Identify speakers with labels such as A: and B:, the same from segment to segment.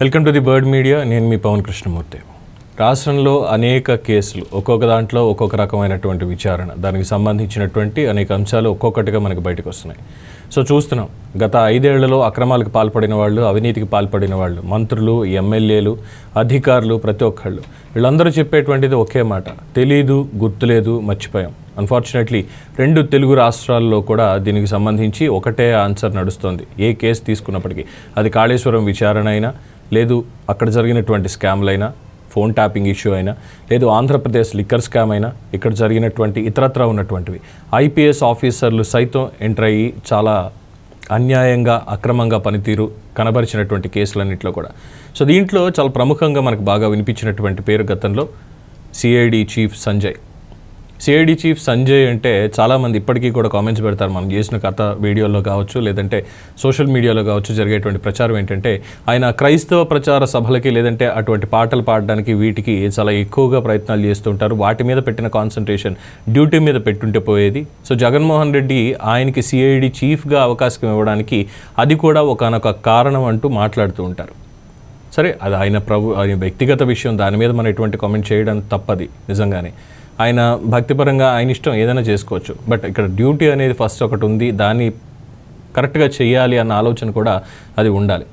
A: Welcome to the bird media. నేను మీ పవన్ కృష్ణమూర్తి. రాష్ట్రంలో అనేక కేసులు ఒక్కొక్క దాంట్లో ఒక్కొక్క రకమైనటువంటి విచారణ. దానికి సంబంధించినటువంటి అనేక అంశాలు ఒక్కొక్కటిగా మనకి బయటకు వస్తున్నాయి. సో చూస్తున్నాం. గత ఐదేళ్ళలో అక్రమాలకు పాల్పడిన వాళ్ళు అవినీతికి పాల్పడిన వాళ్ళు మంత్రులు ఎమ్మెల్యేలు అధికారులు ప్రతి ఒక్కళ్ళు. వీళ్ళందరూ చెప్పేటువంటిది ఒకే మాట. తెలీదు గుర్తులేదు మర్చిపోయాం. అన్ఫార్చునేట్లీ రెండు తెలుగు రాష్ట్రాల్లో కూడా దీనికి సంబంధించి ఒకటే ఆన్సర్ నడుస్తోంది. ఏ కేసు తీసుకున్నప్పటికీ. అది కాళేశ్వరం విచారణ అయినా లేదు అక్కడ జరిగినటువంటి స్కామ్లైనా ఫోన్ ట్యాపింగ్ ఇష్యూ అయినా లేదు ఆంధ్రప్రదేశ్ లిక్కర్ స్కామ్ అయినా ఇక్కడ జరిగినటువంటి ఇతరత్ర ఉన్నటువంటివి. ఐపీఎస్ ఆఫీసర్లు సైతం ఎంటర్ అయ్యి చాలా అన్యాయంగా అక్రమంగా పనితీరు కనబరిచినటువంటి కేసులన్నింటిలో కూడా. సో దీంట్లో చాలా ప్రముఖంగా మనకు బాగా వినిపించినటువంటి పేరు గతంలో CID chief Sanjay CID chief Sanjay అంటే చాలామంది ఇప్పటికీ కూడా కామెంట్స్ పెడతారు. మనం చేసిన కథ వీడియోలో కావచ్చు లేదంటే సోషల్ మీడియాలో కావచ్చు జరిగేటువంటి ప్రచారం ఏంటంటే ఆయన క్రైస్తవ ప్రచార సభలకి లేదంటే అటువంటి పాటలు పాడడానికి వీటికి చాలా ఎక్కువగా ప్రయత్నాలు చేస్తుంటారు వాటి మీద పెట్టిన కాన్సన్ట్రేషన్ డ్యూటీ మీద పెట్టుంటే పోయేది. సో జగన్మోహన్ రెడ్డి ఆయనకి సిఐడి చీఫ్గా అవకాశం ఇవ్వడానికి అది కూడా ఒకనొక కారణం అంటూ మాట్లాడుతూ ఉంటారు. సరే అది ఆయన ప్రభు ఆయన వ్యక్తిగత విషయం దాని మీద మనం ఎటువంటి కామెంట్ చేయడం తప్పది నిజంగానే. ఆయన భక్తిపరంగా ఆయన ఇష్టం ఏదైనా చేసుకోవచ్చు. బట్ ఇక్కడ డ్యూటీ అనేది ఫస్ట్ ఒకటి ఉంది. దాన్ని కరెక్ట్గా చేయాలి అన్న ఆలోచన కూడా అది ఉండాలి.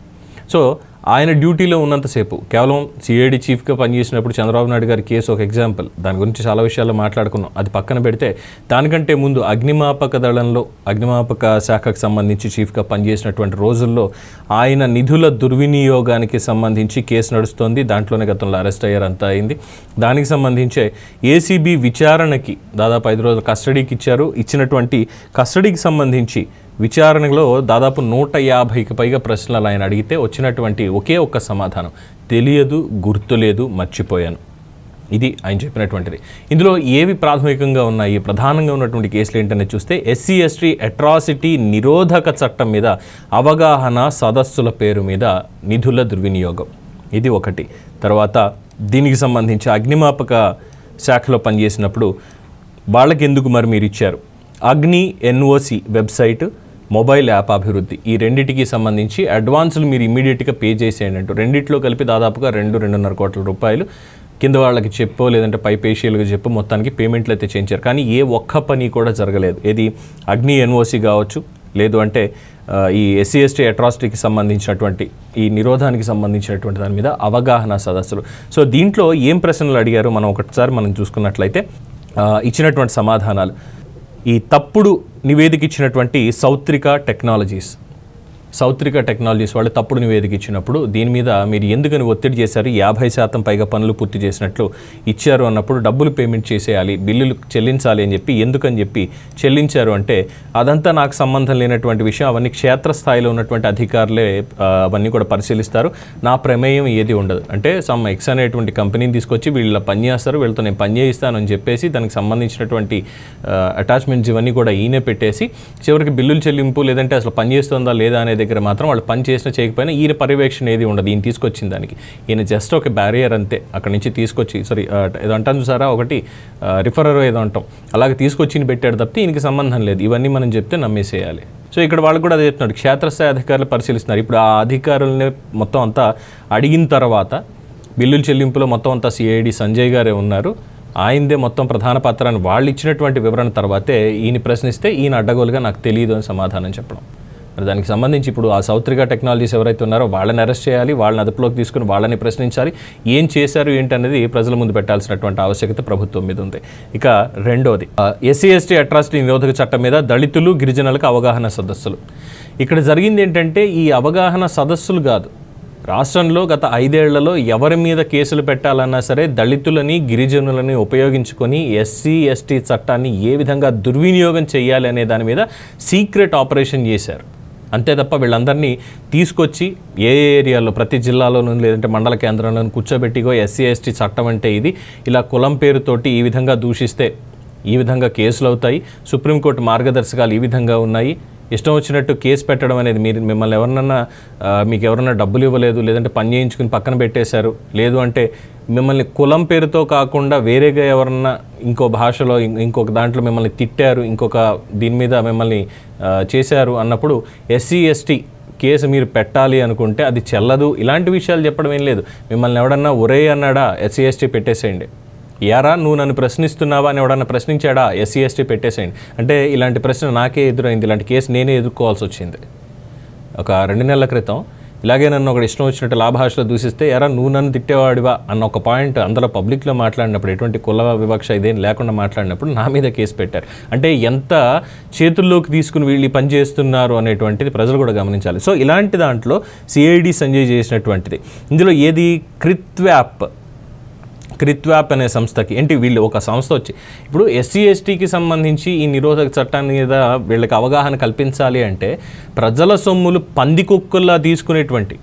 A: సో ఆయన డ్యూటీలో ఉన్నంతసేపు కేవలం సిఐడి చీఫ్గా పనిచేసినప్పుడు చంద్రబాబు నాయుడు గారి కేసు ఒక ఎగ్జాంపుల్ దాని గురించి చాలా విషయాల్లో మాట్లాడుకున్నాం. అది పక్కన పెడితే దానికంటే ముందు అగ్నిమాపక దళంలో అగ్నిమాపక శాఖకు సంబంధించి చీఫ్గా పనిచేసినటువంటి రోజుల్లో ఆయన నిధుల దుర్వినియోగానికి సంబంధించి కేసు నడుస్తోంది. దాంట్లోనే గతంలో అరెస్ట్ అయ్యారు అంతా అయింది. దానికి సంబంధించే ఏసీబీ విచారణకి దాదాపు ఐదు రోజులు కస్టడీకి ఇచ్చారు. ఇచ్చినటువంటి కస్టడీకి సంబంధించి విచారణలో దాదాపు నూట యాభైకి పైగా ప్రశ్నలు ఆయన అడిగితే వచ్చినటువంటి ఒకే ఒక్క సమాధానం. తెలియదు గుర్తులేదు మర్చిపోయాను. ఇది ఆయన చెప్పినటువంటిది. ఇందులో ఏవి ప్రాథమికంగా ఉన్నాయి? ప్రధానంగా ఉన్నటువంటి కేసులు ఏంటనే చూస్తే ఎస్సీ ఎస్టీ అట్రాసిటీ నిరోధక చట్టం మీద అవగాహన సదస్సుల పేరు మీద నిధుల దుర్వినియోగం. ఇది ఒకటి. తర్వాత దీనికి సంబంధించి అగ్నిమాపక శాఖలో పనిచేసినప్పుడు వాళ్ళకెందుకు మరి మీరు ఇచ్చారు అగ్ని ఎన్ఓసి వెబ్సైట్ మొబైల్ యాప్ అభివృద్ధి. ఈ రెండింటికి సంబంధించి అడ్వాన్సులు మీరు ఇమీడియట్గా పే చేసేయండి అంటూ రెండిట్లో కలిపి దాదాపుగా రెండు రెండున్నర కోట్ల రూపాయలు కింద వాళ్ళకి చెప్పో లేదంటే పై పేషియల్గా చెప్పు మొత్తానికి పేమెంట్లు అయితే చేయించారు. కానీ ఏ ఒక్క పని కూడా జరగలేదు. ఏది అగ్ని ఎన్ఓసి కావచ్చు లేదు అంటే ఈ ఎస్సీ ఎస్టీ అట్రాసిటీకి సంబంధించినటువంటి ఈ నిరోధానికి సంబంధించినటువంటి దాని మీద అవగాహన సదస్సులు. సో దీంట్లో ఏం ప్రశ్నలు అడిగారు? మనం ఒకటిసారి మనం చూసుకున్నట్లయితే ఇచ్చినటువంటి సమాధానాలు. ఈ తప్పుడు నివేదిక ఇచ్చినటువంటి సౌత్రిక టెక్నాలజీస్. సౌత్రిక టెక్నాలజీస్ వాళ్ళు తప్పుడు నివేదిక ఇచ్చినప్పుడు దీని మీద మీరు ఎందుకని ఒత్తిడి చేశారు? యాభై శాతం పైగా పనులు పూర్తి చేసినట్లు ఇచ్చారు అన్నప్పుడు డబ్బులు పేమెంట్ చేసేయాలి బిల్లులు చెల్లించాలి అని చెప్పి ఎందుకని చెప్పి చెల్లించారు అంటే అదంతా నాకు సంబంధం లేనటువంటి విషయం. అవన్నీ క్షేత్రస్థాయిలో ఉన్నటువంటి అధికారులే అవన్నీ కూడా పరిశీలిస్తారు. నా ప్రమేయం ఏది ఉండదు. అంటే సమ్ ఎక్స్ అనేటువంటి కంపెనీని తీసుకొచ్చి వీళ్ళ పని చేస్తారు వీళ్ళతో నేను పని చెప్పేసి దానికి సంబంధించినటువంటి అటాచ్మెంట్స్ ఇవన్నీ కూడా ఈయనే పెట్టేసి చివరికి బిల్లులు చెల్లింపు లేదంటే అసలు పని చేస్తుందా లేదా అనేది దగ్గర మాత్రం వాళ్ళు పని చేసినా చేయకపోయినా ఈయన పర్యవేక్షణ ఏది ఉండదు. ఈయన తీసుకొచ్చిన దానికి. ఈయన జస్ట్ ఒక బ్యారియర్ అంతే అక్కడి నుంచి తీసుకొచ్చి సారీ ఏదో అంటాను చూసారా? ఒకటి రిఫరర్ ఏదో అంటాం. అలాగే తీసుకొచ్చి పెట్టాడు తప్పితే ఈయనకి సంబంధం లేదు. ఇవన్నీ మనం చెప్తే నమ్మేసేయాలి. సో ఇక్కడ వాళ్ళు కూడా అదే చెప్తున్నాడు. క్షేత్రస్థాయి అధికారులు పరిశీలిస్తున్నారు. ఇప్పుడు ఆ అధికారులని మొత్తం అంతా అడిగిన తర్వాత బిల్లుల చెల్లింపులో మొత్తం అంతా సిఐడి సంజయ్ గారే ఉన్నారు. ఆయనదే మొత్తం ప్రధాన పాత్రని వాళ్ళు ఇచ్చినటువంటి వివరణ తర్వాతే ఈయన ప్రశ్నిస్తే ఈయన అడ్డగోలుగా నాకు తెలియదు అని సమాధానం చెప్పడం. మరి దానికి సంబంధించి ఇప్పుడు ఆ సౌత్రిగా టెక్నాలజీస్ ఎవరైతే ఉన్నారో వాళ్ళని అరెస్ట్ చేయాలి వాళ్ళని అదుపులోకి తీసుకుని వాళ్ళని ప్రశ్నించాలి. ఏం చేశారు ఏంటనేది ప్రజల ముందు పెట్టాల్సినటువంటి ఆవశ్యకత ప్రభుత్వం మీద ఉంది. ఇక రెండోది ఎస్సీ ఎస్టీ అట్రాసిటీ నిరోధక చట్టం మీద దళితులు గిరిజనులకు అవగాహన సదస్సులు. ఇక్కడ జరిగింది ఏంటంటే ఈ అవగాహన సదస్సులు కాదు. రాష్ట్రంలో గత ఐదేళ్ళలో ఎవరి మీద కేసులు పెట్టాలన్నా సరే దళితులని గిరిజనులని ఉపయోగించుకొని ఎస్సీ ఎస్టీ చట్టాన్ని ఏ విధంగా దుర్వినియోగం చేయాలి అనే దాని మీద సీక్రెట్ ఆపరేషన్ చేశారు. అంతే తప్ప వీళ్ళందరినీ తీసుకొచ్చి ఏ ఏరియాలో ప్రతి జిల్లాలోనూ లేదంటే మండల కేంద్రంలోనూ కూర్చోబెట్టిగో ఎస్సీ ఎస్టీ చట్టం అంటే ఇది. ఇలా కులం పేరుతోటి ఈ విధంగా దూషిస్తే ఈ విధంగా కేసులు అవుతాయి సుప్రీంకోర్టు మార్గదర్శకాలు ఈ విధంగా ఉన్నాయి. ఇష్టం వచ్చినట్టు కేసు పెట్టడం అనేది మీరు మిమ్మల్ని ఎవరినన్నా మీకు ఎవరన్నా డబ్బులు ఇవ్వలేదు లేదంటే పని చేయించుకుని పక్కన పెట్టేశారు లేదు అంటే మిమ్మల్ని కులం పేరుతో కాకుండా వేరేగా ఎవరన్నా ఇంకో భాషలో ఇంకొక దాంట్లో మిమ్మల్ని తిట్టారు ఇంకొక దీని మీద మిమ్మల్ని చేశారు అన్నప్పుడు ఎస్సీ ఎస్టీ కేసు మీరు పెట్టాలి అనుకుంటే అది చెల్లదు. ఇలాంటి విషయాలు చెప్పడం ఏం లేదు. మిమ్మల్ని ఎవడన్నా ఒరే అన్నాడా ఎస్సీ ఎస్టీ పెట్టేసేయండి. యారా నువ్వు నన్ను ప్రశ్నిస్తున్నావా అని ఎవడన్నా ప్రశ్నించాడా? ఎస్సీ ఎస్టీ పెట్టేసేయండి. అంటే ఇలాంటి ప్రశ్న నాకే ఎదురైంది. ఇలాంటి కేసు నేనే ఎదుర్కోవాల్సి వచ్చింది. ఒక రెండు నెలల క్రితం ఇలాగే నన్ను ఒకటి ఇష్టం వచ్చినట్టు లాభాషలో దూషిస్తే ఎరా నువ్వు నన్ను తిట్టేవాడివా? అన్న ఒక పాయింట్ అందులో పబ్లిక్లో మాట్లాడినప్పుడు ఎటువంటి కుల వివక్ష ఇదేం లేకుండా మాట్లాడినప్పుడు నా మీద కేసు పెట్టారు. అంటే ఎంత చేతుల్లోకి తీసుకుని వీళ్ళు పని చేస్తున్నారు అనేటువంటిది ప్రజలు కూడా గమనించాలి. సో ఇలాంటి దాంట్లో సిఐడి సంజయ్ చేసినటువంటిది. ఇందులో ఏది? క్రిత్వ్యాప్ క్రిత్వ్యాప్ అనే సంస్థకి ఏంటి వీళ్ళు ఒక సంస్థ వచ్చి ఇప్పుడు ఎస్సీ ఎస్టీకి సంబంధించి ఈ నిరోధక చట్టాన్ని మీద వీళ్ళకి అవగాహన కల్పించాలి అంటే ప్రజల సొమ్ములు పందికొక్కుల్లా తీసుకునేటువంటి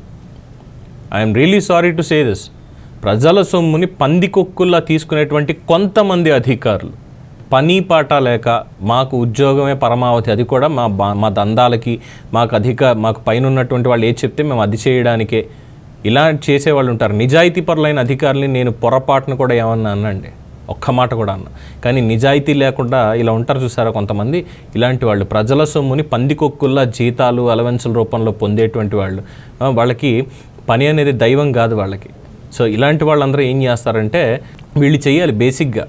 A: I'm really sorry to say this ప్రజల సొమ్ముని పందికొక్కుల్లా తీసుకునేటువంటి కొంతమంది అధికారులు. పని పాట లేక మాకు ఉద్యోగమే పరమావధి అది కూడా మా మా దందాలకి మాకు అధిక మాకు పైన ఉన్నటువంటి వాళ్ళు ఏది చెప్తే మేము అది చేయడానికే ఇలా చేసేవాళ్ళు ఉంటారు. నిజాయితీ పరులైన అధికారులని నేను పొరపాటును కూడా ఏమన్నా అన్నండి? ఒక్క మాట కూడా అన్న. కానీ నిజాయితీ లేకుండా ఇలా ఉంటారు చూసారా కొంతమంది? ఇలాంటి వాళ్ళు ప్రజల సొమ్ముని పందికొక్కుల్లా జీతాలు అలవెన్సుల రూపంలో పొందేటువంటి వాళ్ళు. వాళ్ళకి పని అనేది దైవం కాదు వాళ్ళకి. సో ఇలాంటి వాళ్ళందరూ ఏం చేస్తారంటే వీళ్ళు చేయాలి బేసిక్గా.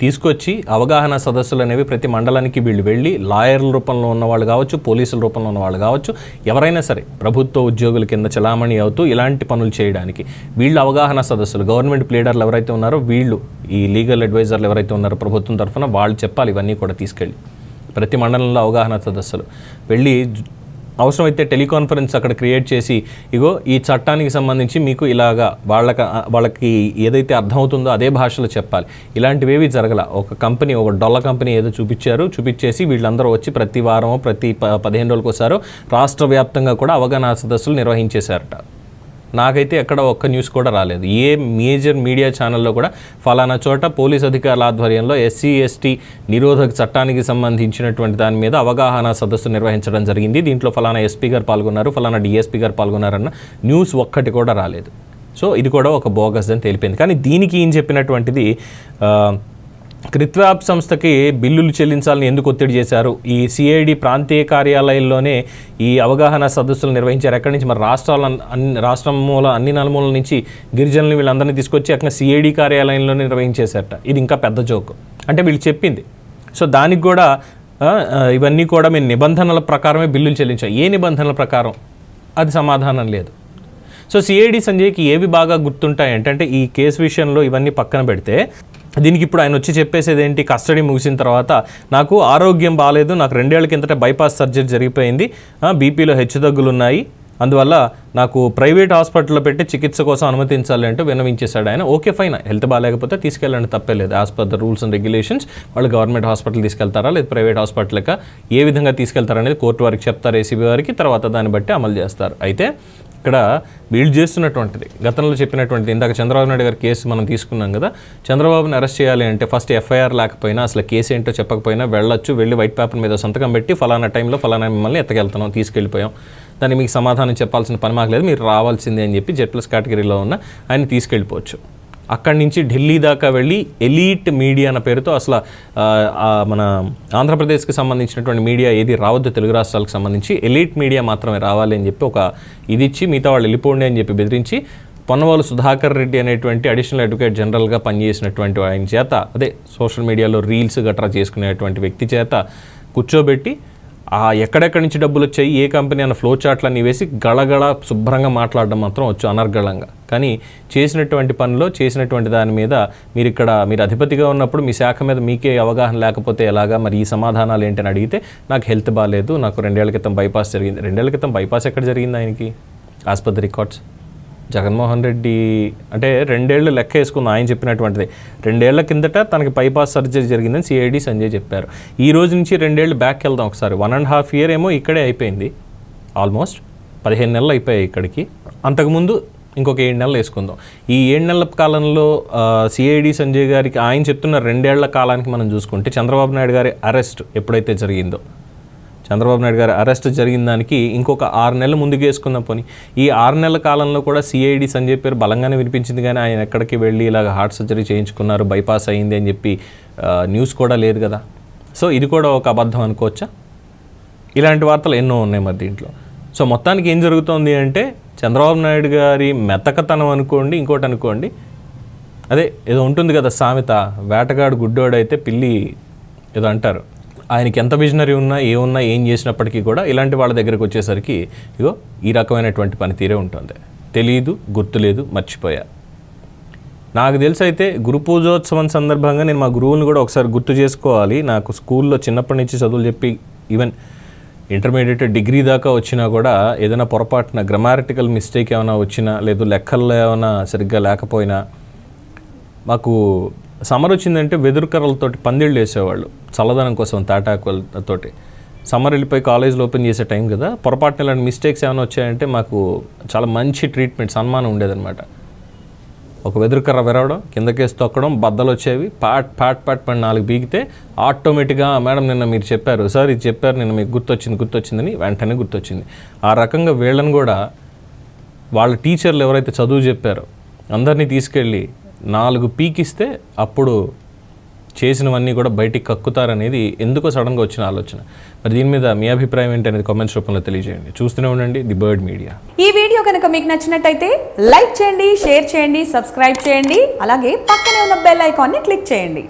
A: తీసుకొచ్చి అవగాహన సదస్సులు అనేవి ప్రతి మండలానికి వీళ్ళు వెళ్ళి లాయర్ల రూపంలో ఉన్నవాళ్ళు కావచ్చు పోలీసుల రూపంలో ఉన్నవాళ్ళు కావచ్చు ఎవరైనా సరే ప్రభుత్వ ఉద్యోగుల కింద చలామణి అవుతూ ఇలాంటి పనులు చేయడానికి వీళ్ళు అవగాహన సదస్సులు గవర్నమెంట్ ప్లేడర్లు ఎవరైతే ఉన్నారో వీళ్ళు ఈ లీగల్ అడ్వైజర్లు ఎవరైతే ఉన్నారో ప్రభుత్వం తరఫున వాళ్ళు చెప్పాలి ఇవన్నీ కూడా తీసుకెళ్ళి ప్రతి మండలంలో అవగాహన సదస్సులు. వెళ్ళి అవసరమైతే టెలికాన్ఫరెన్స్ అక్కడ క్రియేట్ చేసి ఇగో ఈ చట్టానికి సంబంధించి మీకు ఇలాగా వాళ్ళకి వాళ్ళకి ఏదైతే అర్థమవుతుందో అదే భాషలో చెప్పాలి. ఇలాంటివేవి జరగల. ఒక కంపెనీ ఒక డొల్ల కంపెనీ ఏదో చూపించారు చూపించేసి వీళ్ళందరూ వచ్చి ప్రతి వారమో ప్రతి ప పదిహేను రోజులకు ఒకసారో రాష్ట్ర వ్యాప్తంగా కూడా అవగాహన సదస్సులు నిర్వహించేశారట. నాకైతే ఎక్కడ ఒక్క న్యూస్ కూడా రాలేదు. ఏ మేజర్ మీడియా ఛానల్లో కూడా ఫలానా చోట పోలీస్ అధికారుల ఆధ్వర్యంలో ఎస్సీ ఎస్టీ నిరోధక చట్టానికి సంబంధించినటువంటి దాని మీద అవగాహన సదస్సు నిర్వహించడం జరిగింది. దీంట్లో ఫలానా ఎస్పీ గారు పాల్గొన్నారు ఫలానా డిఎస్పీ గారు పాల్గొన్నారన్న న్యూస్ ఒక్కటి కూడా రాలేదు. సో ఇది కూడా ఒక బోగస్ అని తెలిపింది కానీ దీనికి ఏం చెప్పినటువంటిది ఆ, క్రిత్వాప్ సంస్థకి బిల్లులు చెల్లించాలని ఎందుకు ఒత్తిడి చేశారు? ఈ సిఐడి ప్రాంతీయ కార్యాలయంలోనే ఈ అవగాహన సదస్సులు నిర్వహించారు. ఎక్కడి నుంచి? మరి రాష్ట్రాల అన్ని రాష్ట్రం మూల అన్ని నలుమూలల నుంచి గిరిజనులు వీళ్ళందరినీ తీసుకొచ్చి అక్కడ సిఐడి కార్యాలయంలోనే నిర్వహించేశారట. ఇది ఇంకా పెద్ద జోక్. అంటే వీళ్ళు చెప్పింది. సో దానికి కూడా ఇవన్నీ కూడా మేము నిబంధనల ప్రకారమే బిల్లులు చెల్లించాం. ఏ నిబంధనల ప్రకారం? అది సమాధానం లేదు. సో సిఐడి సంజయ్కి ఏవి బాగా గుర్తుంటాయి అంటే ఈ కేసు విషయంలో ఇవన్నీ పక్కన పెడితే దీనికి ఇప్పుడు ఆయన వచ్చి చెప్పేసేది ఏంటి? కస్టడీ ముగిసిన తర్వాత నాకు ఆరోగ్యం బాగాలేదు నాకు రెండేళ్ళ కిందట బైపాస్ సర్జరీ జరిగిపోయింది. బీపీలో హెచ్చుతగ్గులు ఉన్నాయి అందువల్ల నాకు ప్రైవేట్ హాస్పిటల్లో పెట్టి చికిత్స కోసం అనుమతించాలి అంటూ విన్నవించేశాడు ఆయన. Okay fine. హెల్త్ బాగాలేకపోతే తీసుకెళ్ళండి తప్పేలేదు as per the rules and regulations వాళ్ళు గవర్నమెంట్ హాస్పిటల్ తీసుకెళ్తారా లేదా ప్రైవేట్ హాస్పిటల్కి? ఏ విధంగా తీసుకెళ్తారనేది కోర్టు వారికి చెప్తారు ఏసీబీ వారికి తర్వాత దాన్ని బట్టి అమలు చేస్తారు. అయితే ఇక్కడ బిల్డ్ చేస్తున్నటువంటిది. గతంలో చెప్పినటువంటిది ఇందాక చంద్రబాబు నాయుడు గారి కేసు మనం తీసుకున్నాం కదా చంద్రబాబుని అరెస్ట్ చేయాలి అంటే ఫస్ట్ ఎఫ్ఐఆర్ లేకపోయినా అసలు కేసు ఏంటో చెప్పకపోయినా వెళ్ళొచ్చు వెళ్ళి వైట్ పేపర్ మీద సంతకం పెట్టి ఫలానా టైంలో ఫలానా మిమ్మల్ని ఎత్తకెళ్తున్నాం తీసుకెళ్ళిపోయాం. దాన్ని మీకు సమాధానం చెప్పాల్సిన పని మాకు లేదు మీరు రావాల్సిందే అని చెప్పి జెడ్ ప్లస్ కేటగిరీలో ఉన్న ఆయన తీసుకెళ్ళిపోవచ్చు. అక్కడి నుంచి ఢిల్లీ దాకా వెళ్ళి ఎలీట్ మీడియా అన్న పేరుతో అసలు మన ఆంధ్రప్రదేశ్కి సంబంధించినటువంటి మీడియా ఏది రావద్దు తెలుగు రాష్ట్రాలకు సంబంధించి ఎలీట్ మీడియా మాత్రమే రావాలి అని చెప్పి ఒక ఇది ఇచ్చి మిగతా వాళ్ళు వెళ్ళిపోండి అని చెప్పి బెదిరించి పొన్నవాలు సుధాకర్ రెడ్డి అనేటువంటి అడిషనల్ అడ్వకేట్ జనరల్గా పనిచేసినటువంటి ఆయన చేత అదే సోషల్ మీడియాలో రీల్స్ గట్రా చేసుకునేటువంటి వ్యక్తి చేత కూర్చోబెట్టి ఆ ఎక్కడెక్కడి నుంచి డబ్బులు వచ్చాయి ఏ కంపెనీ అన్న ఫ్లో చాట్లన్నీ వేసి గళగళ శుభ్రంగా మాట్లాడడం మాత్రం వచ్చు అనర్గళంగా. కానీ చేసినటువంటి పనిలో చేసినటువంటి దాని మీద మీరు ఇక్కడ మీరు అధిపతిగా ఉన్నప్పుడు మీ శాఖ మీద మీకే అవగాహన లేకపోతే ఎలాగా? మరి ఈ సమాధానాలు ఏంటని అడిగితే నాకు హెల్త్ బాగాలేదు నాకు రెండేళ్ళ క్రితం బైపాస్ జరిగింది. రెండేళ్ళ క్రితం బైపాస్ ఎక్కడ జరిగింది ఆయనకి? ఆసుపత్రి రికార్డ్స్. జగన్మోహన్ రెడ్డి అంటే రెండేళ్ళు లెక్క వేసుకుంది ఆయన చెప్పినటువంటిది. రెండేళ్ళ కిందట తనకి బైపాస్ సర్జరీ జరిగిందని సిఐడి సంజయ్ చెప్పారు. ఈ రోజు నుంచి రెండేళ్ళు బ్యాక్ వెళ్దాం ఒకసారి. వన్ అండ్ హాఫ్ ఇయర్ ఏమో ఇక్కడే అయిపోయింది. ఆల్మోస్ట్ పదిహేను నెలలు అయిపోయాయి ఇక్కడికి. అంతకుముందు ఇంకొక ఏడు నెలలు వేసుకుందాం. ఈ ఏడు నెలల కాలంలో సిఐడి సంజయ్ గారికి ఆయన చెప్తున్న రెండేళ్ళ కాలానికి మనం చూసుకుంటే చంద్రబాబు నాయుడు గారి అరెస్ట్ ఎప్పుడైతే జరిగిందో చంద్రబాబు నాయుడు గారి అరెస్ట్ జరిగిన దానికి ఇంకొక ఆరు నెలలు ముందుకు వేసుకుందాం పోనీ. ఈ ఆరు నెలల కాలంలో కూడా సిఐడి సంజయ్ పేరు బలంగానే వినిపించింది కానీ ఆయన ఎక్కడికి వెళ్ళి ఇలాగ హార్ట్ సర్జరీ చేయించుకున్నారు బైపాస్ అయింది అని చెప్పి న్యూస్ కూడా లేదు కదా. సో ఇది కూడా ఒక అబద్ధం అనుకోవచ్చా? ఇలాంటి వార్తలు ఎన్నో ఉన్నాయి మరి దీంట్లో. సో మొత్తానికి ఏం జరుగుతోంది అంటే చంద్రబాబు నాయుడు గారి మెతకతనం అనుకోండి ఇంకోటి అనుకోండి అదే ఏదో ఉంటుంది కదా సామెత వేటగాడు గుడ్డోడైతే పిల్లి ఏదో అంటారు. ఆయనకి ఎంత విజనరీ ఉన్నా ఏమున్నా ఏం చేసినప్పటికీ కూడా ఇలాంటి వాళ్ళ దగ్గరికి వచ్చేసరికి ఇగో ఈ రకమైనటువంటి పనితీరే ఉంటుంది. తెలియదు గుర్తులేదు మర్చిపోయా. నాకు తెలిసి అయితే గురు పూజోత్సవం సందర్భంగా నేను మా గురువుని కూడా ఒకసారి గుర్తు చేసుకోవాలి. నాకు స్కూల్లో చిన్నప్పటి నుంచి చదువులు చెప్పి ఈవెన్ ఇంటర్మీడియట్ డిగ్రీ దాకా వచ్చినా కూడా ఏదైనా పొరపాటున గ్రమాటికల్ మిస్టేక్ ఏమైనా వచ్చినా లేదు లెక్కల్లో ఏమైనా సరిగ్గా లేకపోయినా మాకు సమ్మర్ వచ్చిందంటే వెదురు కర్రలతోటి పందిళ్ళు వేసేవాళ్ళు చల్లదనం కోసం తాటాకులతోటి. సమ్మర్ వెళ్ళిపోయి కాలేజీలో ఓపెన్ చేసే టైం కదా పొరపాటున ఇలాంటి మిస్టేక్స్ ఏమైనా వచ్చాయంటే మాకు చాలా మంచి ట్రీట్మెంట్ సన్మానం ఉండేదన్నమాట. ఒక వెదురు కర్ర విరవడం కిందకేసి తొక్కడం బద్దలు వచ్చేవి పాట్ పాట్ పాట్ పని నాలుగు బీగితే ఆటోమేటిక్గా మేడం నిన్న మీరు చెప్పారు సార్ ఇది చెప్పారు నిన్న మీకు గుర్తొచ్చింది గుర్తొచ్చిందని వెంటనే గుర్తొచ్చింది. ఆ రకంగా వీళ్ళని కూడా వాళ్ళ టీచర్లు ఎవరైతే చదువు చెప్పారో అందరినీ తీసుకెళ్ళి నాలుగు పీకిస్తే అప్పుడు చేసినవన్నీ కూడా బయటికి కక్కుతారనేది ఎందుకో సడన్గా వచ్చిన ఆలోచన. మరి దీని మీద మీ అభిప్రాయం ఏంటి అనేది కామెంట్స్ రూపంలో తెలియజేయండి. చూస్తూనే ఉండండి. The bird media.
B: ఈ వీడియో కనుక మీకు నచ్చినట్టయితే లైక్ చేయండి షేర్ చేయండి సబ్స్క్రైబ్ చేయండి. అలాగే పక్కనే ఉన్న బెల్ ఐకాన్ని క్లిక్ చేయండి.